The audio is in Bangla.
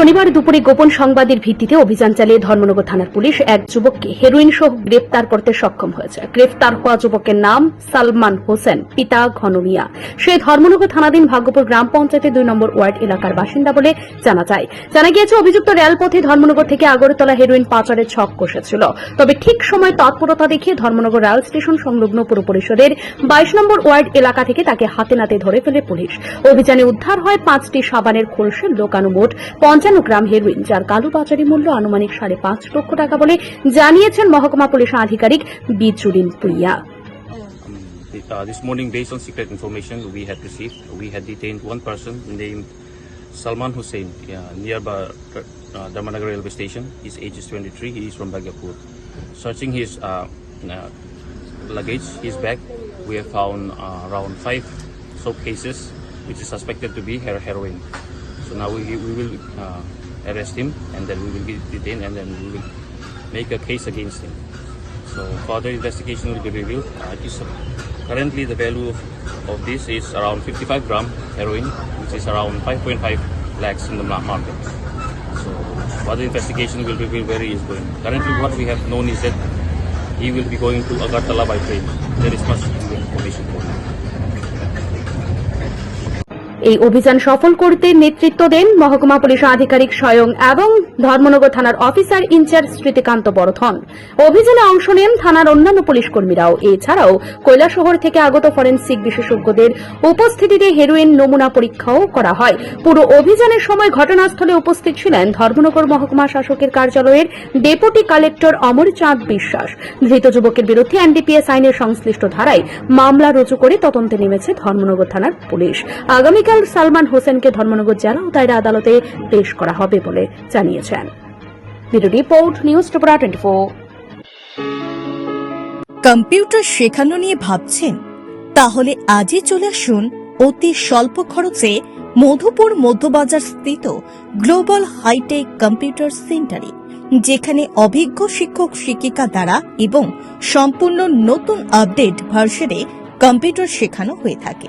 শনিবার দুপুরে গোপন সংবাদের ভিত্তিতে অভিযান চালিয়ে ধর্মনগর থানার পুলিশ এক যুবককে হেরোইন সহ গ্রেপ্তার করতে সক্ষম হয়েছে। গ্রেপ্তার হওয়া যুবকের নাম সালমান হোসেন, পিতা ঘনমিয়া। সে ধর্মনগর থানাধীন ভাগ্যপুর গ্রাম পঞ্চায়েতের দুই নম্বর ওয়ার্ড এলাকার বাসিন্দা বলে জানা যায়। জানা গিয়েছে, অভিযুক্ত রেলপথে ধর্মনগর থেকে আগরতলা হেরোইন পাচারের ছক কষেছিল। তবে ঠিক সময় তৎপরতা দেখিয়ে ধর্মনগর রেল স্টেশন সংলগ্ন পুর পরিষদের বাইশ নম্বর ওয়ার্ড এলাকা থেকে তাকে হাতে নাতে ধরে ফেলে পুলিশ। অভিযানে উদ্ধার হয় পাঁচটি সাবানের খোলসে লোকানো মোট পঞ্চান্ন গ্রাম হেরোইন যার কালো পাচারি মূল্য আনুমানিক সাড়ে পাঁচ লক্ষ টাকা বলে জানিয়েছেন মহকুমা পুলিশ আধিকারিক বিদ্রুলিন পুইয়া Um, uh, this morning, based on secret information we had received, we had detained one person named Salman Hussein yeah, nearby uh, Dharmanagar railway station. His age is 23. He is from Bhagyapur. Searching his uh, uh, luggage, his bag, we have found uh, around five soap cases, which is suspected to be her- heroin. So now we, we will uh, arrest him, and then we will be detained, and then we will make a case against him. So further investigation will be revealed. Uh, is, uh, currently, the value of, of this is around 55 gram heroin, which is around 5.5 lakhs in the ma- market. So further investigation will reveal where he is going. Currently, what we have known is that he will be going to Agartala by train. There is much information for him. এই অভিযান সফল করতে নেতৃত্ব দেন মহকুমা পুলিশ আধিকারিক স্বয়ং এবং ধর্মনগর থানার অফিসার ইনচার্জ স্মৃতিকান্ত বরথন অভিযানে অংশ নেন থানার অন্যান্য পুলিশ কর্মীরাও। এছাড়াও কৈলাসহর থেকে আগত ফরেন্সিক বিশেষজ্ঞদের উপস্থিতিতে হেরোইন নমুনা পরীক্ষাও করা হয়। পুরো অভিযানের সময় ঘটনাস্থলে উপস্থিত ছিলেন ধর্মনগর মহকুমা শাসকের কার্যালয়ের ডেপুটি কালেক্টর অমর চাঁদ বিশ্বাস। ধৃত যুবকের বিরুদ্ধে এনডিপিএস আইনের সংশ্লিষ্ট ধারায় মামলা রুজু করে তদন্তে নেমেছে ধর্মনগর থানার পুলিশ। আগামীকাল সালমান হোসেনকে ধর্মনগর জেলা ও দায়রা আদালতে পেশ করা হবে বলে জানিয়েছেন। কম্পিউটার শেখানো নিয়ে ভাবছেন? তাহলে আজই চলে আসুন অতি স্বল্প খরচে মধুপুর মধ্যবাজার স্থিত গ্লোবাল হাইটেক কম্পিউটার সেন্টারে, যেখানে অভিজ্ঞ শিক্ষক শিক্ষিকা দ্বারা এবং সম্পূর্ণ নতুন আপডেট ভার্সনে কম্পিউটার শেখানো হয়ে থাকে।